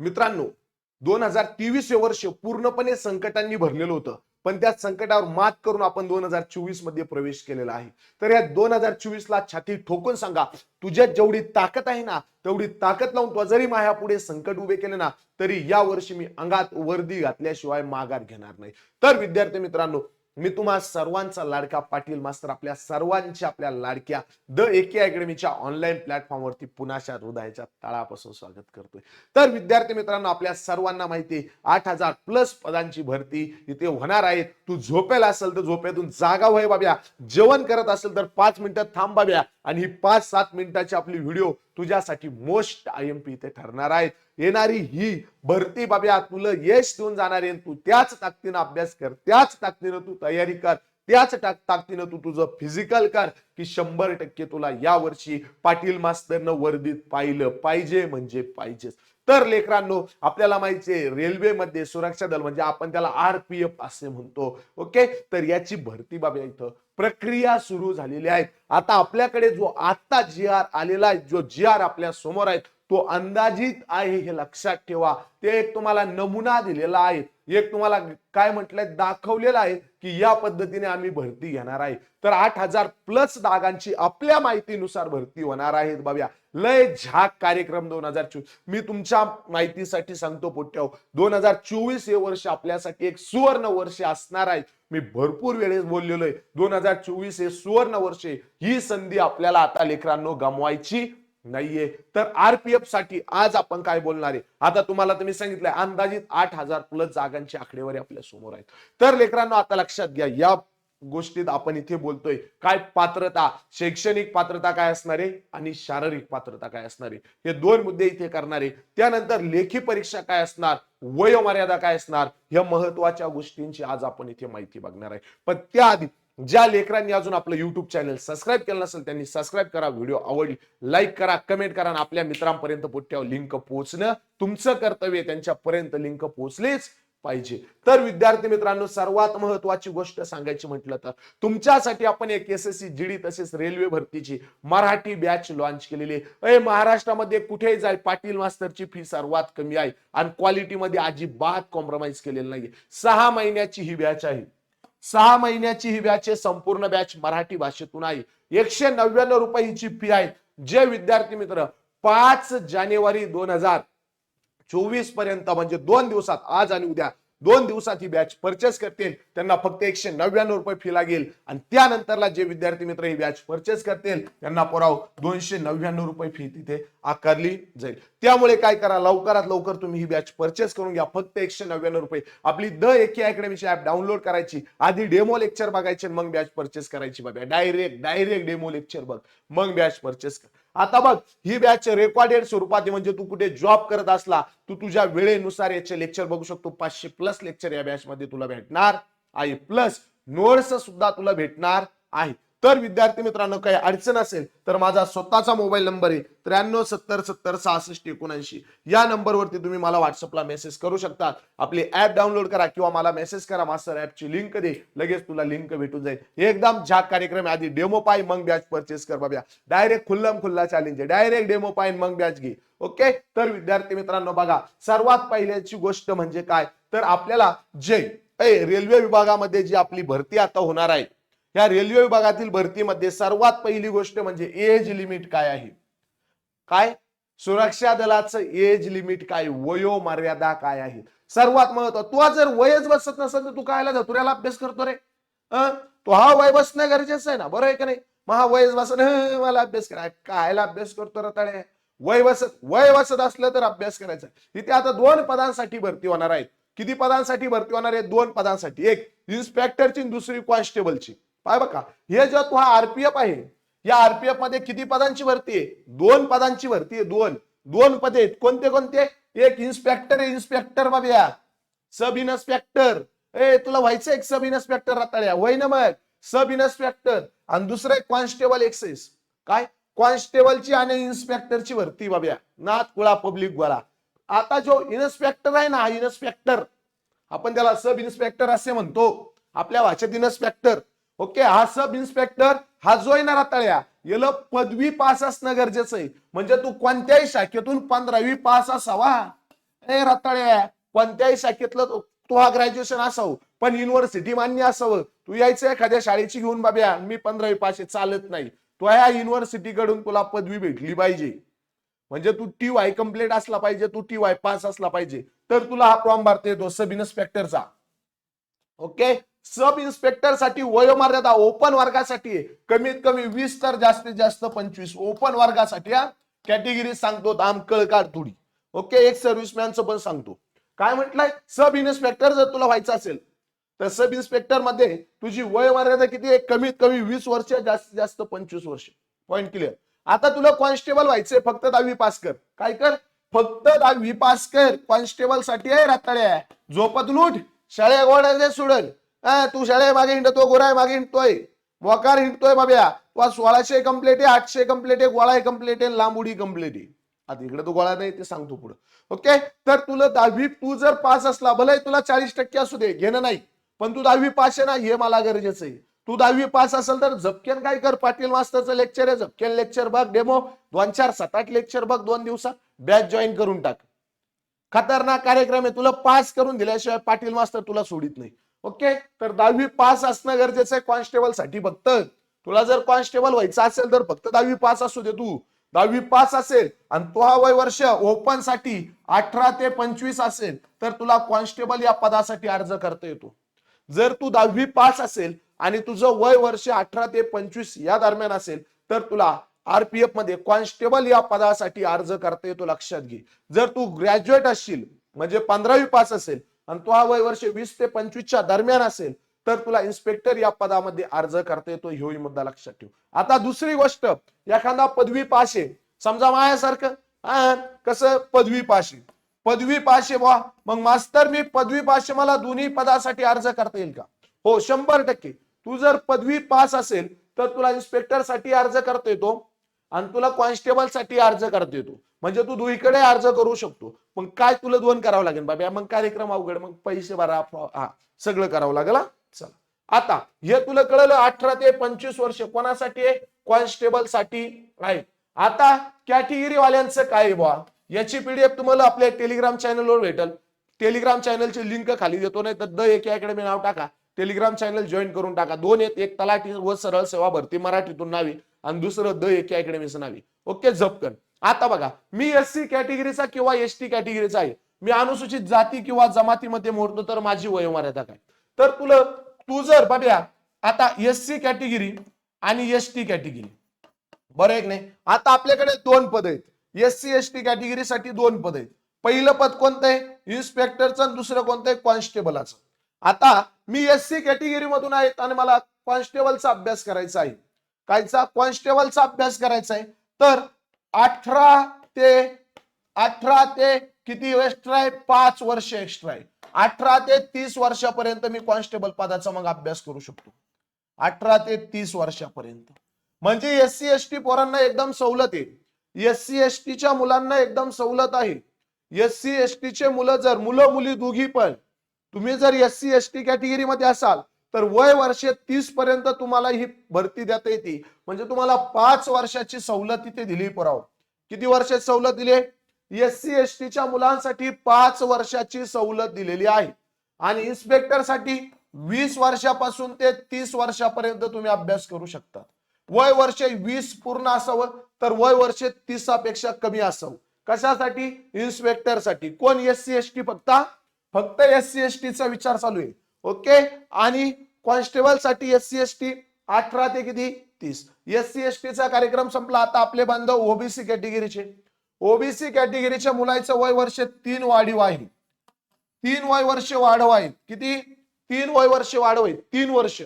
मित्रांनो दोन हजार तेवीस हे वर्ष पूर्णपणे संकटांनी भरलेलं होतं. पण त्या संकटावर मात करून आपण दोन हजार चोवीसमध्ये प्रवेश केलेला आहे. तर या दोन हजार चोवीस ला छाती ठोकून सांगा तुझ्यात जेवढी ताकद आहे ना तेवढी ताकद लावून तो जरी माझ्या पुढे संकट उभे केले ना तरी या वर्षी मी अंगात वर्दी घातल्याशिवाय माघार घेणार नाही. तर विद्यार्थी मित्रांनो मी तुम्हा सर्वांचा लाडका पाटील मास्तर आपल्या सर्वांच्या आपल्या लाडक्या. द एके अकॅडमीच्या ऑनलाईन प्लॅटफॉर्मवरती पुन्हाच्या हृदयाच्या तळापासून स्वागत करतोय. तर विद्यार्थी मित्रांनो आपल्या सर्वांना माहिती आहे आठ हजार प्लस पदांची भरती इथे होणार आहे. तू झोपेल असेल तर झोपेतून जागा व्हाय बाब्या. जेवण करत असेल तर पाच मिनिटं थांब बाब्या. आणि ही पाच सात मिनिटाची आपली व्हिडिओ तुझ्यासाठी मोस्ट आय एम पी इथे ठरणार आहेत येणारी ही भरती बाब्या तुला यश देऊन जाणारी तू त्याच ताकदीनं अभ्यास कर त्याच ताकदीनं तू तयारी कर त्याच ताकदीनं तू तुझं फिजिकल कर की शंभर टक्के तुला या वर्षी पाटील मास्तरनं वर्दीत पाहिलं पाहिजे म्हणजे पाहिजेच. तर लेकरांनो आपल्याला माहितीये रेल्वेमध्ये सुरक्षा दल म्हणजे आपण त्याला आरपीएफ असे म्हणतो ओके? तर याची भरती बाबी इथं. प्रक्रिया सुरू झालेली आहे आता आपल्याकडे जो आता जी आर आलेला आहे जो जी आर आपल्यासमोर आहे तो अंदाजित आहे हे लक्षात ठेवा. ते एक तुम्हाला नमुना दिलेला आहे. एक तुम्हाला काय म्हटलंय? दाखवलेलं आहे की या पद्धतीने आम्ही भरती घेणार आहे. तर आठ हजार प्लस जागांची आपल्या माहितीनुसार भरती होणार आहे बाब्या लय झाक कार्यक्रम दोन हजार चोवीस मी तुमच्या माहितीसाठी सांगतो पोट्याव दोन हजार चोवीस हे वर्ष आपल्यासाठी एक सुवर्ण वर्ष असणार आहे. मी भरपूर वेळेस बोललेलो आहे. दोन हजार चोवीस हे सुवर्ण वर्ष ही संधी आपल्याला आता लेकरांनो गमवायची नाहीये. तर आरपीएफसाठी आज आपण काय बोलणार आहे? आता तुम्हाला तुम्ही सांगितलंय अंदाजित आठ हजार प्लस जागांची आकडेवारी आपल्यासमोर आहेत. तर लेकरांनो आता लक्षात घ्या या गोष्टीत आपण इथे बोलतोय. काय पात्रता? शैक्षणिक पात्रता काय असणार आहे? आणि शारीरिक पात्रता काय असणार आहे? हे दोन मुद्दे इथे करणार आहे. त्यानंतर लेखी परीक्षा काय असणार? वयोमर्यादा काय असणार? या महत्त्वाच्या गोष्टींची आज आपण इथे माहिती बघणार आहे. पण त्याआधी ज्या लेकरांनी अजून आपलं युट्यूब चॅनल सबस्क्राईब केलं नसेल त्यांनी सबस्क्राईब करा. व्हिडिओ आवडली लाईक करा कमेंट करा आणि आपल्या मित्रांपर्यंत पुठ्यावर लिंक पोहोचणं तुमचं कर्तव्य त्यांच्यापर्यंत लिंक पोहोचलीच पाहिजे. तर विद्यार्थी मित्रांनो सर्वात महत्वाची गोष्ट सांगायची म्हटलं तर तुमच्यासाठी आपण एक एस एस सी जीडी तसेच रेल्वे भरतीची मराठी बॅच लॉन्च केलेली आहे. अय, महाराष्ट्रामध्ये कुठेही जाय पाटील मास्तरची फी सर्वात कमी आहे. आणि क्वालिटीमध्ये अजिबात कॉम्प्रोमाइज केलेलं नाहीये. सहा महिन्याची ही बॅच आहे. सहा महिन्याची ही बॅच आहे संपूर्ण बॅच मराठी भाषेतून आहे. एकशे नव्याण्णव रुपये हिची फी आहे. जे विद्यार्थी मित्र पाच जानेवारी दोन हजार चोवीसपर्यंत म्हणजे दोन दिवसात आज आणि उद्या दोन दिवसात ही बॅच परचेस करतील. त्यांना फक्त एकशे नव्याण्णव रुपये फी लागेल. आणि त्यानंतरला जे विद्यार्थी मित्र ही बॅच परचेस करतील त्यांना पुराव दोनशे नव्याण्णव रुपये फी तिथे आकारली जाईल. त्यामुळे काय करा लवकरात लवकर तुम्ही ही बॅच परचेस करून घ्या. फक्त एकशे नव्याण्णव रुपये. आपली द एके अकॅडमीची ऍप डाउनलोड करायची. आधी डेमो लेक्चर बघायचे मग बॅच परचेस करायची बाबा डायरेक्ट डायरेक्ट डेमो लेक्चर बघ. मग बॅच परचेस कर. आता बघ ही बॅच रेकॉर्डेड स्वरूपात आहे म्हणजे तू कुठे जॉब करत असला तू तुझ्या वेळेनुसार याचे लेक्चर बघू शकतो. पाचशे प्लस लेक्चर या बॅच मध्ये तुला भेटणार आहे. प्लस नोट्स सुद्धा तुला भेटणार आहे तर विद्यार्थी मित्रांनो काही अडचण असेल तर माझा स्वतःचा मोबाईल नंबर आहे त्र्याण्णव सत्तर सत्तर सहासष्ट एकोणऐंशी. या नंबरवरती तुम्ही मला व्हॉट्सअपला मेसेज करू शकता. आपली ऍप डाउनलोड करा किंवा मला मेसेज करा. मास्टर ऍपची लिंक दे. लगेच तुला लिंक भेटून जाईल. एकदम झाक कार्यक्रम आहे. आधी डेमो पाय मग बॅच परचेस कर बाब्या. डायरेक्ट खुल्लम खुल्ला चॅलेंज आहे. डायरेक्ट डेमो पाय मग बॅच घे. ओके तर विद्यार्थी मित्रांनो बघा सर्वात पहिल्याची गोष्ट म्हणजे काय? तर आपल्याला जे ए, रेल्वे विभागामध्ये जी आपली भरती आता होणार आहे या रेल्वे विभागातील भरतीमध्ये सर्वात पहिली गोष्ट म्हणजे एज लिमिट काय आहे? काय? सुरक्षा दलाचं एज लिमिट काय? वयो मर्यादा काय आहे? सर्वात महत्त्व तू जर वयच बसत नसेल तर तू कायला जातो याला अभ्यास करतो रे. तो हा वय बसणं गरजेचं आहे ना? बरं आहे का नाही? मग हा वयच बसन मला अभ्यास करा. कायला अभ्यास करतो रताळे वय बसत वय बसत असलं तर अभ्यास करायचा. इथे आता दोन पदांसाठी भरती होणार आहेत. किती पदांसाठी भरती होणार आहे दोन पदांसाठी. एक इन्स्पेक्टरची दुसरी कॉन्स्टेबलची पाय बघा हे जो तो हा आरपीएफ आहे या आरपीएफमध्ये किती पदांची भरती आहे? दोन पदांची भरती आहे दोन. दोन पदे आहेत. कोणते कोणते? एक इन्स्पेक्टर इन्स्पेक्टर बाबया सब इन्स्पेक्टर ए तुला व्हायचं एक सब इन्स्पेक्टर रताळ्या वय ना मग. सब इन्स्पेक्टर आणि दुसरं एक कॉन्स्टेबल एक्सेस काय? कॉन्स्टेबलची आणि इन्स्पेक्टरची भरती बाब्या नाथ कुळा पब्लिक गोळा आता जो इन्स्पेक्टर आहे ना हा इन्स्पेक्टर आपण त्याला सब इन्स्पेक्टर असे म्हणतो. आपल्या भाषेत इन्स्पेक्टर ओके हा सब इन्स्पेक्टर हा जो आहे ना रताळ्या. याला पदवी पास असणं गरजेचं आहे. म्हणजे तू कोणत्याही शाखेतून पंधरावी पास असावा. ए रताळ्या कोणत्याही शाखेतलं तो- हा ग्रॅज्युएशन असावं. पण युनिव्हर्सिटी मान्य असावं. तू यायचं एखाद्या शाळेची घेऊन बाब्या मी पंधरावी पाचशे चालत नाही. तो या युनिव्हर्सिटी कडून तुला पदवी भेटली पाहिजे. म्हणजे तू टी वाय कंप्लीट असला पाहिजे तू टी वाय पास असला पाहिजे. तर तुला हा फॉर्म भरता येतो सब इन्स्पेक्टरचा ओके? सब इन्स्पेक्टरसाठी वयोमर्यादा ओपन वर्गासाठी आहे. कमीत कमी वीस तर जास्तीत जास्त पंचवीस. ओपन वर्गासाठी हा. कॅटेगरी सांगतो दाम कळकाड थोडी ओके एक सर्व्हिसमॅनचं पण सांगतो. काय म्हटलंय? सब इन्स्पेक्टर जर तुला व्हायचं असेल तर सब इन्स्पेक्टरमध्ये तुझी वयोमर्यादा किती आहे? कमीत कमी वीस वर्ष जास्तीत जास्त पंचवीस वर्ष. पॉईंट क्लिअर आता तुला कॉन्स्टेबल व्हायचंय फक्त दहावी पास कर. काय कर? फक्त दहावी पास कर. कॉन्स्टेबलसाठी आहे राताळ्या. झोपत लूट. शाळे गोड्याचे सोडल. तू शाळे मागे हिंडतो गोराय मागे हिंडतोय. वकार हिंडतोय बाब्या. तू सोळाशे कम्प्लेट आहे आठशे कम्प्लेट आहे गोळा कम्प्लेट आहे लांबुडी कम्प्लेट आहे. आता इकडे तो गोळा नाही ते सांगतो पुढे. ओके? तर तुला दहावी तू जर पास असला भले तुला चाळीस टक्के असू दे घेणं नाही. पण तू दहावी पास आहे ना हे मला गरजेचं आहे. तू दहावी पास असेल तर झपकेन काय कर पाटील मास्तरचं लेक्चर आहे झपकेन लेक्चर बघ डेमो दोन चार सात आठ लेक्चर बघ दोन दिवसात. बॅच जॉईन करून टाक. खतरनाक कार्यक्रम आहे तुला पास करून दिल्याशिवाय पाटील मास्तर तुला सोडित नाही. ओके? तर दहावी पास असणं गरजेचं आहे कॉन्स्टेबलसाठी फक्त तुला जर कॉन्स्टेबल व्हायचं असेल तर फक्त दहावी पास असू दे तू. दहावी पास असेल आणि तो हा वय वर्ष ओपनसाठी अठरा ते पंचवीस असेल तर तुला कॉन्स्टेबल या पदासाठी अर्ज करता येतो. जर तू दहावी पास असेल आणि तुझं वय वर्ष अठरा ते पंचवीस या दरम्यान असेल तर तुला आरपीएफमध्ये कॉन्स्टेबल या पदासाठी अर्ज करता येतो लक्षात घे. जर तू ग्रॅज्युएट असशील म्हणजे पंधरावी पास असेल आणि तो हा वय वर्ष वीस ते पंचवीसच्या दरम्यान असेल तर तुला इन्स्पेक्टर या पदामध्ये अर्ज करता येतो ह्योही मुद्दा लक्षात ठेव. आता दुसरी गोष्ट एखादा पदवी पाशे समजा मायासारखं कसं पदवी पाशे? पदवी पाशे वा मग मास्तर मी पदवी पाशे मला दोन्ही पदासाठी अर्ज करता येईल का? हो शंभर टक्के. तू जर पदवी पास असेल तर तुला इन्स्पेक्टरसाठी अर्ज करता येतो आणि तुला कॉन्स्टेबलसाठी अर्ज करता येतो. म्हणजे तू दुईकडे अर्ज करू शकतो. मग काय तुला दोन करावं लागेल बाबा? मग कार्यक्रम अवघड मग पैसे भरा हा सगळं करावं लागेल चला. आता हे तुला कळलं अठरा ते पंचवीस वर्ष कोणासाठी आहे? कॉन्स्टेबलसाठी आहे आता कॅटेगिरी वाल्यांचं काय आहे बुवा? याची पीडीएफ तुम्हाला आपल्या टेलिग्राम चॅनलवर भेटल. टेलिग्राम चॅनलची लिंक खाली देतो नाही तर द एक अकॅडमी नाव टाका. टेलिग्राम चॅनल जॉईन करून टाका. दोन आहेत एक तलाठी व सरळ सेवा भरती मराठीतून नावे आणि दुसरं द एक अकॅडमीचं नावे ओके झपकन आता बघा मी एस सी कॅटेगरीचा किंवा एस टी कॅटेगरीचा आहे? मी अनुसूचित जाती किंवा जमातीमध्ये मोडतो तर माझी वयोमर्यादा काय? तर तुला तू जर बाब्या आता एस सी कॅटेगरी आणि एस टी कॅटेगरी बरं एक नाही? आता आपल्याकडे दोन पद आहेत. एस सी एस टी कॅटेगरीसाठी दोन पद आहेत. पहिलं पद कोणतं आहे? इन्स्पेक्टरचं दुसरं कोणतं आहे? कॉन्स्टेबलाचं आता मी एस सी कॅटेगरी मधून आहे आणि मला कॉन्स्टेबलचा अभ्यास करायचा आहे. कायचा? कॉन्स्टेबलचा अभ्यास करायचा आहे. तर अठरा ते अठरा ते किती एक्स्ट्रा आहे पाच वर्ष एक्स्ट्रा आहे. अठरा ते तीस वर्षापर्यंत मी कॉन्स्टेबल पदाचा मग अभ्यास करू शकतो. अठरा ते तीस वर्षापर्यंत. म्हणजे एस सी एस टी पोरांना एकदम सवलत आहे. एस सी एस टीच्या मुलांना एकदम सवलत आहे. एस सी एस टीचे मुलं जर मुलं मुली दोघी पण तुम्ही जर S C S T category मध्ये असाल तर वय वर्ष तीस पर्यंत तुम्हाला ही भरती देता येते. म्हणजे तुम्हाला पाच वर्षाची सवलत इथे दिली पुराव. किती वर्षाची सवलत दिली? एस सी एस टीच्या मुलांसाठी पाच वर्षाची सवलत दिलेली आहे. आणि इन्स्पेक्टरसाठी वीस वर्षापासून ते तीस वर्षापर्यंत तुम्ही अभ्यास करू शकता. वय वर्ष वीस पूर्ण असावं तर वय वर्ष तीसापेक्षा कमी असावं. कशासाठी? इन्स्पेक्टरसाठी. कोण एस सी एस टी फक्त? फक्त एस सी एस टीचा विचार चालू आहे. ओके? आणि कॉन्स्टेबलसाठी एस सी एस टी अठरा ते किती? तीस. एस सी एस टीचा कार्यक्रम संपला. आता आपले बांधव ओबीसी कॅटेगरीचे. ओबीसी कॅटेगरीच्या मुलाचं वय वर्ष तीन वाढीव आहे. तीन वय वर्ष वाढव आहे. किती? तीन वय वर्ष वाढव आहे. तीन वर्ष.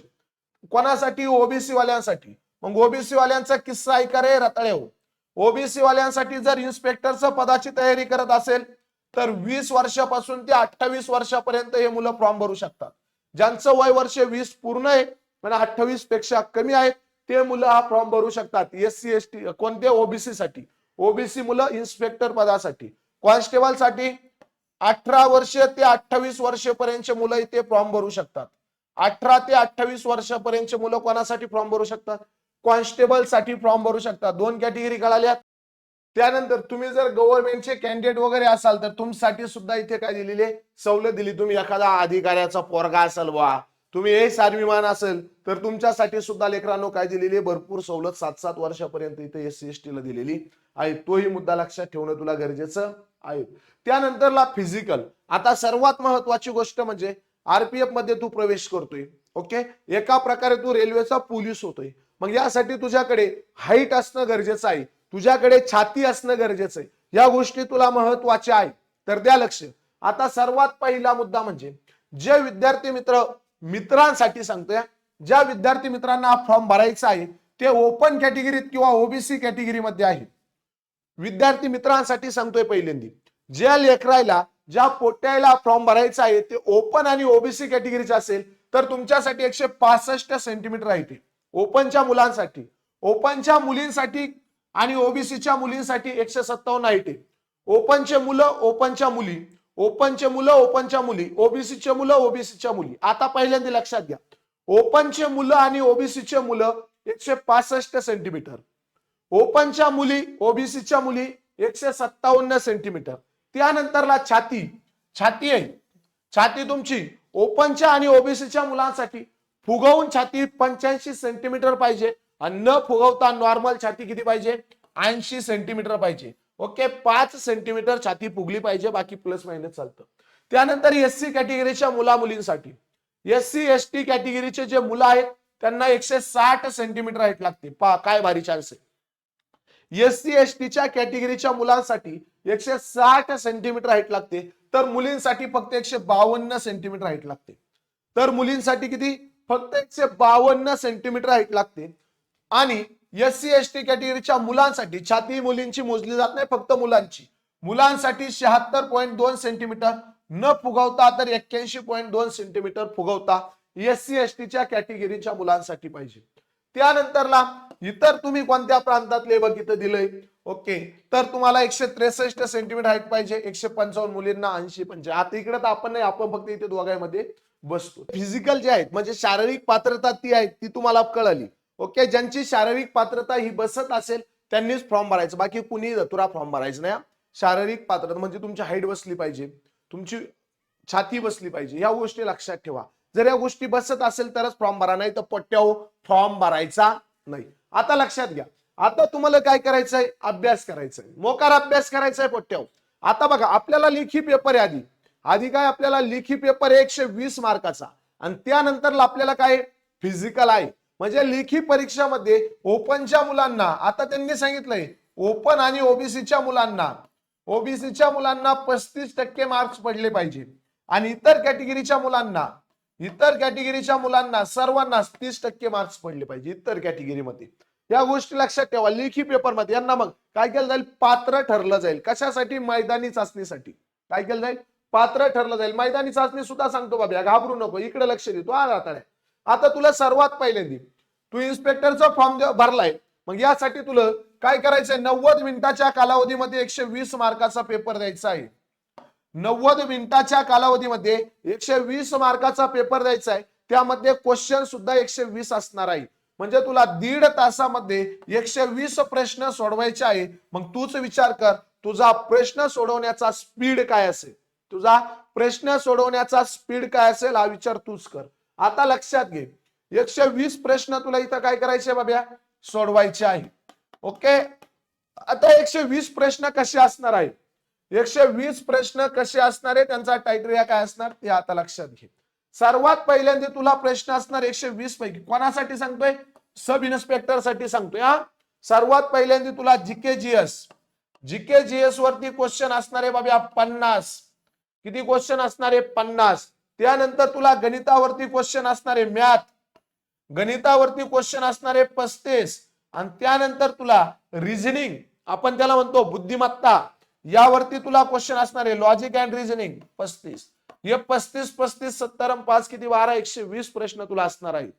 कोणासाठी? ओबीसी वाल्यांसाठी. मग ओबीसी वाल्यांचा किस्सा ऐका रे रताळे हो. ओबीसी वाल्यांसाठी जर इन्स्पेक्टरचं पदाची तयारी करत असेल तर वीस वर्षापासून ते अठ्ठावीस वर्षापर्यंत हे मुलं फॉर्म भरू शकतात. ज्यांचं वय वर्ष वीस पूर्ण आहे म्हणजे अठ्ठावीसपेक्षा कमी आहे ते मुलं हा फॉर्म भरू शकतात. एस सी एस टी कोणत्या ओबीसी साठी? ओबीसी मुलं इन्स्पेक्टर पदासाठी. कॉन्स्टेबलसाठी अठरा वर्ष ते अठ्ठावीस वर्षपर्यंतचे मुलं इथे फॉर्म भरू शकतात. अठरा ते अठ्ठावीस वर्षापर्यंतचे मुलं कोणासाठी फॉर्म भरू शकतात? कॉन्स्टेबलसाठी फॉर्म भरू शकतात. दोन कॅटेगरी कळाल्यात. त्यानंतर तुम्ही जर गव्हर्नमेंटचे कॅन्डिडेट वगैरे असाल तर तुमच्यासाठी सुद्धा इथे काय दिलेली? आहे सवलत दिली. तुम्ही एखादा अधिकाऱ्याचा पोरगा असाल वा तुम्ही ए विमान असेल तर तुमच्यासाठी सुद्धा लेकरांनो काय दिलेली? आहे भरपूर सवलत सात सात वर्षापर्यंत इथे एस सी एस टी ला दिलेली आहे तोही मुद्दा लक्षात ठेवणं तुला गरजेचं आहे. त्यानंतरला फिजिकल आता सर्वात महत्वाची गोष्ट म्हणजे आरपीएफमध्ये तू प्रवेश करतोय. ओके? एका प्रकारे तू रेल्वेचा पोलीस होतोय. मग यासाठी तुझ्याकडे हाईट असणं गरजेचं आहे. तुझ्याकडे छाती असणं गरजेचं आहे. या गोष्टी तुला महत्त्वाच्या आहे. तर द्या लक्ष. आता सर्वात पहिला मुद्दा म्हणजे जे विद्यार्थी मित्र मित्रांसाठी सांगतोय ज्या विद्यार्थी मित्रांना हा फॉर्म भरायचा आहे ते ओपन कॅटेगरीत किंवा ओबीसी कॅटेगरीमध्ये आहे. विद्यार्थी मित्रांसाठी सांगतोय पहिल्यांदी. ज्या लेखरायला ज्या पोट्याला फॉर्म भरायचा आहे ते ओपन आणि ओबीसी कॅटेगरीचे असेल तर तुमच्यासाठी एकशे पासष्ट सेंटीमीटर आहे ते. ओपनच्या मुलांसाठी. ओपनच्या मुलींसाठी आणि ओबीसीच्या मुलींसाठी एकशे सत्तावन्न आय टी. ओपनचे मुलं ओपनच्या मुली. ओपनचे मुलं ओपनच्या मुली. ओबीसीचे मुलं ओबीसीच्या मुली. आता पहिल्यांदा लक्षात घ्या. ओपनचे मुलं आणि ओबीसीचे मुलं एकशे पासष्ट सेंटीमीटर ओपनच्या मुली ओबीसीच्या मुली एकशे सत्तावन्न सेंटीमीटर त्यानंतरला छाती. छाती आहे. छाती तुमची. ओपनच्या आणि ओबीसीच्या मुलांसाठी फुगवून छाती पंच्याऐंशी सेंटीमीटर पाहिजे. आणि न फुगवता नॉर्मल छाती किती पाहिजे? ऐंशी सेंटीमीटर पाहिजे. ओके पाच सेंटीमीटर छाती फुगली पाहिजे बाकी प्लस मायनस चालतं. त्यानंतर एस सी कॅटेगरीच्या मुला मुलींसाठी एस सी एस टी कॅटेगरीचे जे मुलं आहेत त्यांना एकशे साठ सेंटीमीटर हाईट लागते. पा काय भारी चान्स आहे. एस सी एस टीच्या कॅटेगरीच्या मुलांसाठी एकशे साठ सेंटीमीटर हाईट लागते. तर मुलींसाठी फक्त एकशे बावन्न सेंटीमीटर हाईट लागते. तर मुलींसाठी किती? फक्त एकशे बावन्न सेंटीमीटर हाईट लागते. आणि एस सी एस टी कॅटेगरीच्या मुलांसाठी छाती मुलींची मोजली जात नाही फक्त मुलांची. मुलांसाठी शहात्तर पॉईंट दोन सेंटीमीटर न फुगवता तर एक्क्याऐंशी पॉईंट दोन सेंटीमीटर फुगवता एस सी एस टीच्या कॅटेगरीच्या मुलांसाठी पाहिजे. त्यानंतरला इतर तुम्ही कोणत्या प्रांतातले बघितलं दिलंय? ओके तर तुम्हाला एकशे त्रेसष्ट सेंटीमीटर हाईट पाहिजे एकशे पंचावन्न मुलींना ऐंशी पंचे आता इकडे तर आपण नाही आपण फक्त इथे दोघांमध्ये बसतो. फिजिकल जे आहेत म्हणजे शारीरिक पात्रता ती आहे ती तुम्हाला कळली. ओके ज्यांची शारीरिक पात्रता ही बसत असेल त्यांनीच फॉर्म भरायचं. बाकी कुणी तुरा फॉर्म भरायचं नाही शारीरिक पात्रता म्हणजे तुमची हाईट बसली पाहिजे तुमची छाती बसली पाहिजे या गोष्टी लक्षात ठेवा. जर या गोष्टी बसत असेल तरच फॉर्म भरा नाही तर पट्ट्यावर फॉर्म भरायचा नाही. आता लक्षात घ्या. आता तुम्हाला काय करायचंय? अभ्यास करायचा आहे मोकार अभ्यास करायचा आहे पट्ट्यावर. आता बघा आपल्याला लेखी पेपर आहे आधी. आधी काय? आपल्याला लेखी पेपर एकशे वीस मार्काचा आणि त्यानंतर आपल्याला काय? फिजिकल आहे. म्हणजे लेखी परीक्षामध्ये ओपनच्या मुलांना आता त्यांनी सांगितलंय ओपन आणि ओबीसीच्या मुलांना ओबीसीच्या मुलांना पस्तीस टक्के मार्क्स पडले पाहिजे. आणि इतर कॅटेगरीच्या मुलांना इतर कॅटेगरीच्या मुलांना सर्वांना तीस टक्के मार्क्स पडले पाहिजे इतर कॅटेगरीमध्ये. या गोष्टी लक्षात ठेवा लेखी पेपरमध्ये यांना मग काय केलं जाईल? पात्र ठरलं जाईल. कशासाठी? मैदानी चाचणीसाठी. काय केलं जाईल? पात्र ठरलं जाईल. मैदानी चाचणी सुद्धा सांगतो बाबा घाबरू नको. इकडे लक्ष देतो. आज आता आता तुला सर्वात पहिल्यांदी तू इन्स्पेक्टरचा फॉर्म भरलाय मग यासाठी तुला काय करायचंय? नव्वद मिनिटाच्या कालावधीमध्ये एकशे वीस मार्काचा पेपर द्यायचा आहे. नव्वद मिनिटाच्या कालावधीमध्ये एकशे वीस मार्काचा पेपर द्यायचा आहे. त्यामध्ये क्वेश्चन सुद्धा एकशे वीस असणार आहे. म्हणजे तुला दीड तासामध्ये एकशे वीस प्रश्न सोडवायचे आहे. मग तूच विचार कर तुझा प्रश्न सोडवण्याचा स्पीड काय असेल? तुझा प्रश्न सोडवण्याचा स्पीड काय असेल? हा विचार तूच कर. आता लक्षात घे. एकशे वीस प्रश्न तुला इथं काय करायचे बाब्या? सोडवायचे आहे. ओके? आता एकशे वीस प्रश्न कसे असणार आहे एकशे वीस प्रश्न कसे असणार आहे त्यांचा टायटरिया काय असणार? ते आता लक्षात घे. सर्वात पहिल्यांदा तुला प्रश्न असणार एकशे वीस पैकी. कोणासाठी सांगतोय? सब इन्स्पेक्टरसाठी सांगतोय हा. सर्वात पहिल्यांदा तुला जीके जीएस जीके जीएस वरती क्वेश्चन असणार आहे बाबा पन्नास. किती क्वेश्चन असणार आहे? पन्नास. त्यानंतर तुला गणितावरती क्वेश्चन असणारे मॅथ गणितावरती क्वेश्चन असणारे पस्तीस आणि त्यानंतर तुला रिझनिंग आपण त्याला म्हणतो बुद्धिमत्ता यावरती तुला क्वेश्चन असणारे लॉजिक अँड रिझनिंग पस्तीस. हे पस्तीस पस्तीस सत्तर पाच किती? बारा एकशे वीस प्रश्न तुला असणार आहे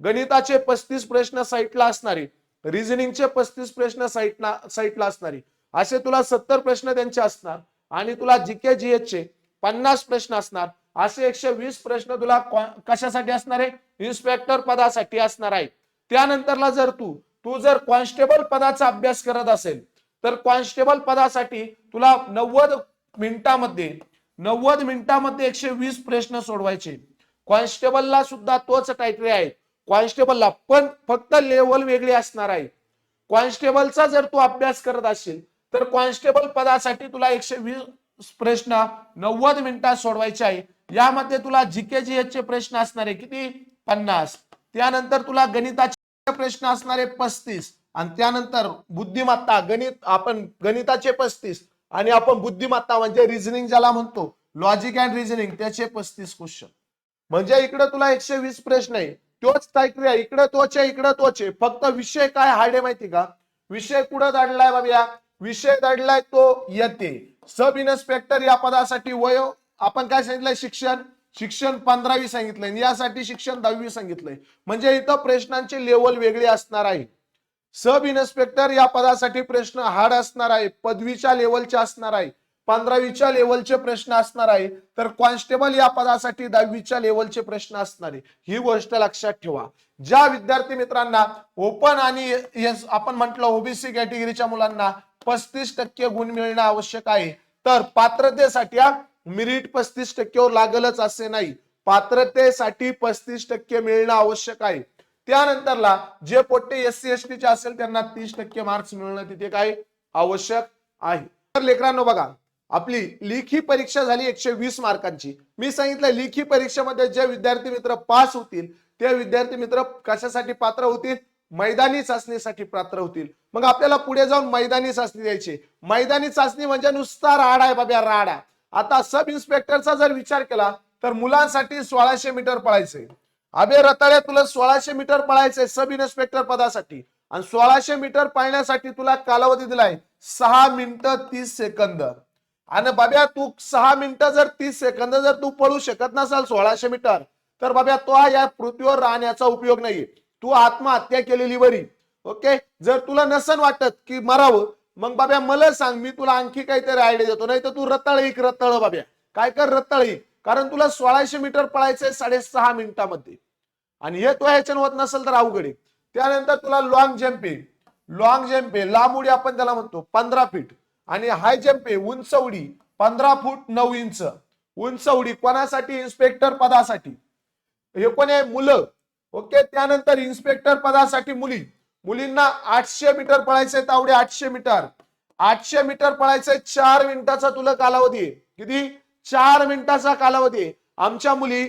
गणिताचे पस्तीस प्रश्न साईटला असणारे रिझनिंगचे पस्तीस प्रश्न साईटला साईटला असणारे. असे तुला सत्तर प्रश्न त्यांचे असणार आणि तुला जीके जीएच चे पन्नास प्रश्न असणार असे एकशे वीस प्रश्न तुला कशासाठी असणार आहे? इन्स्पेक्टर पदासाठी असणार आहे. त्यानंतरला जर तू तू जर कॉन्स्टेबल पदाचा अभ्यास करत असेल तर कॉन्स्टेबल पदासाठी तुला नव्वद मिनिटामध्ये नव्वद मिनिटामध्ये एकशे वीस प्रश्न सोडवायचे. कॉन्स्टेबलला सुद्धा तोच टायटरी आहे. कॉन्स्टेबलला पण फक्त लेवल वेगळी असणार आहे. कॉन्स्टेबलचा जर तू अभ्यास करत असेल तर कॉन्स्टेबल पदासाठी तुला एकशे वीस प्रश्न नव्वद मिनिटात सोडवायचे आहे. यामध्ये तुला जीके जी चे प्रश्न असणार आहे किती? पन्नास. त्यानंतर तुला गणिताचे प्रश्न असणारे पस्तीस. आणि त्यानंतर बुद्धिमत्ता गणित आपण गणिताचे पस्तीस. आणि आपण बुद्धिमत्ता म्हणजे रिझनिंग ज्याला म्हणतो लॉजिक अँड रिझनिंग त्याचे पस्तीस क्वेश्चन म्हणजे इकडे तुला एकशे वीस प्रश्न आहे. तोच क्रिया इकडे तोच आहे इकडे तोच आहे. फक्त विषय काय हार्ड आहे माहिती का? विषय कुठं दडलाय बाबा विषय दडलाय तो येते. सब इन्स्पेक्टर या पदासाठी वयो आपण काय सांगितलंय? शिक्षण. शिक्षण पंधरावी सांगितलंय यासाठी शिक्षण दहावी सांगितलंय. म्हणजे इथं प्रश्नांची लेवल वेगळी असणार आहे. सब इन्स्पेक्टर या पदासाठी प्रश्न हार्ड असणार आहे. पदवीच्या लेवलचे असणार आहे. पंधरावीच्या लेवलचे प्रश्न असणार आहे. तर कॉन्स्टेबल या पदासाठी दहावीच्या लेवलचे प्रश्न असणार आहे. ही गोष्ट लक्षात ठेवा. ज्या विद्यार्थी मित्रांना ओपन आणि आपण म्हटलं ओबीसी कॅटेगरीच्या मुलांना पस्तीस टक्के गुण मिळणं आवश्यक आहे. तर पात्रतेसाठी मिरिट पस्तीस टक्केवर लागलच असे नाही. पात्रतेसाठी पस्तीस टक्के मिळणं आवश्यक आहे. त्यानंतरला जे पोट्टे एस सी एस टीचे असेल त्यांना तीस टक्के मार्क्स मिळणं तिथे काय आवश्यक आहे. तर लेकरांनो बघा आपली लेखी परीक्षा झाली एकशे वीस मार्कांची. मी सांगितलं लेखी परीक्षेमध्ये जे विद्यार्थी मित्र पास होतील ते विद्यार्थी मित्र कशासाठी पात्र होतील? मैदानी चाचणीसाठी पात्र होतील. मग आपल्याला पुढे जाऊन मैदानी चाचणी द्यायची मैदानी चाचणी म्हणजे नुसता राडा आहे बाब्या राडा. आता सब इन्स्पेक्टरचा जर विचार केला तर मुलांसाठी सोळाशे मीटर पळायचे. अबे रताळ्या तुला सोळाशे मीटर पळायचंय सब इन्स्पेक्टर पदासाठी. आणि सोळाशे मीटर पळण्यासाठी तुला कालावधी दिलाय सहा मिनिटं तीस सेकंद. आणि बाब्या तू सहा मिनिटं जर तीस सेकंद जर तू पळू शकत नसाल सोळाशे मीटर तर बाब्या तो हा या पृथ्वीवर राहण्याचा उपयोग नाहीये. तू आत्महत्या केलेली बरी. ओके? जर तुला नसन वाटत की मरावं मग बाब्या मला सांग मी तुला आणखी काहीतरी आयडिया देतो. नाही तर तू रताळ एक रताळ बाब्या. काय कर रताळ? कारण तुला सोळाशे मीटर पळायचंय साडेसहा मिनिटामध्ये. आणि हे तो ह्याच्यानं होत नसेल तर अवघड आहे. त्यानंतर तुला लॉंग जम्प आहे. लॉंग जम्प आहे. लांब उडी आपण त्याला म्हणतो पंधरा फीट आणि हाय जम्प आहे उंच उडी. पंधरा फूट नऊ इंच. उंच उडी कोणासाठी? इन्स्पेक्टर पदासाठी. हे कोण आहे? मुलं. ओके? त्यानंतर इन्स्पेक्टर पदासाठी मुली. मुलींना आठशे मीटर पळायचंय तावडे आठशे मीटर. आठशे मीटर पळायचंय चार मिनिटाचा तुला कालावधी. किती? चार मिनिटाचा कालावधी. आमच्या मुली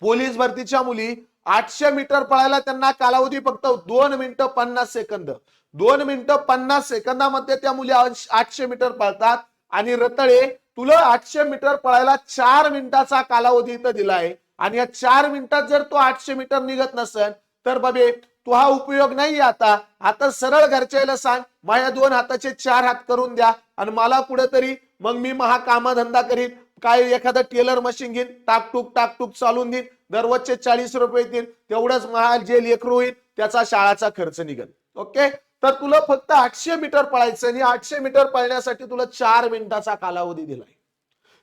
पोलीस भरतीच्या मुली आठशे मीटर पळायला त्यांना कालावधी फक्त दोन मिनिटं पन्नास सेकंद. दोन मिनिटं पन्नास सेकंदामध्ये त्या मुली आठशे मीटर पळतात. आणि रतळे तुला आठशे मीटर पळायला चार मिनिटाचा कालावधी इथं दिलाय. आणि या चार मिनिटात जर तो आठशे मीटर निघत नसेल तर बाबे तो हा उपयोग नाही आता. आता सरळ घरच्याला सांग माझ्या दोन हाताचे चार हात करून द्या आणि मला कुठेतरी मग मी महा कामाधंदा करीन. काय एखादं टेलर मशीन घेईन टाकटूक टाकटूक चालून देईन. दररोजचे चाळीस रुपये देईन. तेवढंच महा जे लेकरू होईल त्याचा शाळाचा खर्च निघेल. ओके? तर तुला फक्त आठशे मीटर पळायचं आणि आठशे मीटर पळण्यासाठी तुला चार मिनिटाचा कालावधी दिलाय.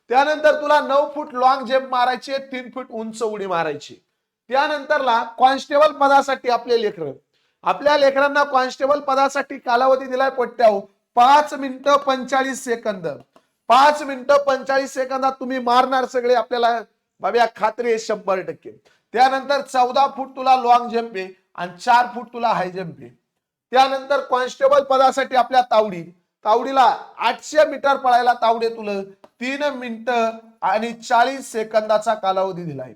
त्यानंतर तुला नऊ फूट लॉंग जम्प मारायची तीन फूट उंच उडी मारायची त्यानंतरला कॉन्स्टेबल पदासाठी आपले लेकर. आपल्या लेकरांना कॉन्स्टेबल पदासाठी कालावधी दिलाय पट्ट्यावर पाच मिनिटं पंचाळीस सेकंद. पाच मिनिटं पंचाळीस सेकंदात तुम्ही मारणार सगळे आपल्याला. बाबा खात्री आहे शंभर टक्के. त्यानंतर चौदा फूट तुला लॉंग जम्प आहे आणि चार फूट तुला हाय जम्प आहे. त्यानंतर कॉन्स्टेबल पदासाठी आपल्या तावडी. तावडीला आठशे मीटर पळायला तावडे तुला. तीन मिनिटं आणि चाळीस सेकंदाचा कालावधी दिलाय.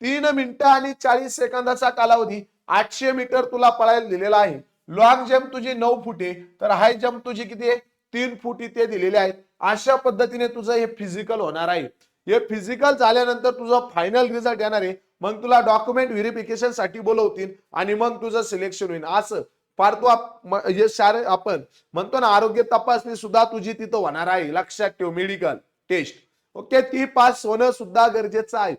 तीन मिनिटं आणि चाळीस सेकंदाचा कालावधी. आठशे मीटर तुला पळायला दिलेला आहे. लॉंग जम्प तुझी नऊ फुटे तर हाय जम्प तुझी किती आहे? तीन फूट इथे दिलेले आहेत. अशा पद्धतीने तुझं हे फिजिकल होणार आहे. हे फिजिकल झाल्यानंतर तुझं फायनल रिझल्ट येणार आहे. मग तुला डॉक्युमेंट व्हेरिफिकेशनसाठी बोलवतील आणि मग तुझं सिलेक्शन होईल. असं. फार तू आप- हे शार आपण म्हणतो ना आरोग्य तपासणी सुद्धा तुझी तिथं होणार आहे. लक्षात ठेव मेडिकल टेस्ट ओके ती पास होणं सुद्धा गरजेचं आहे.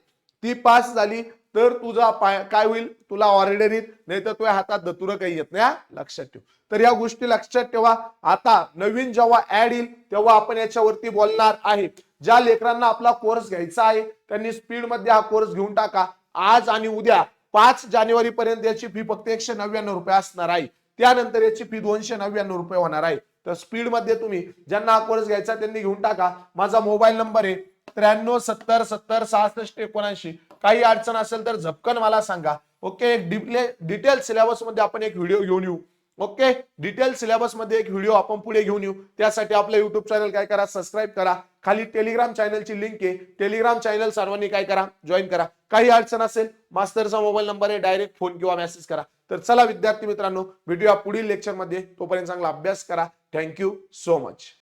ती पास झाली तर तुझा पाय काय होईल? तुला ऑर्डर येईल नाही तर तुझ्या हातात दतुरं काही येत नाही लक्षात ठेव. तर या गोष्टी लक्षात ठेवा. आता नवीन जेव्हा ऍड येईल तेव्हा आपण याच्यावरती बोलणार आहे. ज्या लेकरांना आपला कोर्स घ्यायचा आहे त्यांनी स्पीडमध्ये हा कोर्स घेऊन टाका. आज आणि उद्या पाच जानेवारी पर्यंत याची फी फक्त एकशे नव्याण्णव रुपये असणार आहे. त्यानंतर याची फी दोनशे नव्याण्णव रुपये होणार आहे. तर स्पीडमध्ये तुम्ही ज्यांना हा कोर्स घ्यायचा त्यांनी घेऊन टाका. माझा मोबाईल नंबर आहे त्र्याण्णव सत्तर सत्तर सहासष्ट एकोणऐंशी. काही अडचण असेल तर झपकन मला सांगा. ओके एक डिप्ले डिटेल सिलेबसमध्ये आपण एक व्हिडिओ घेऊन येऊ. ओके डिटेल सिलेबसमध्ये एक व्हिडिओ आपण पुढे घेऊन येऊ. त्यासाठी आपलं युट्यूब चॅनल काय करा? सबस्क्राईब करा. खाली टेलिग्राम चॅनलची लिंक आहे. टेलिग्राम चॅनल सर्वांनी काय करा? जॉईन करा. काही अडचण असेल मास्टरचा मोबाईल नंबर आहे डायरेक्ट फोन किंवा मेसेज करा. तर चला विद्यार्थी मित्रांनो भेटूया पुढील लेक्चरमध्ये तोपर्यंत चांगला अभ्यास करा. Thank you so much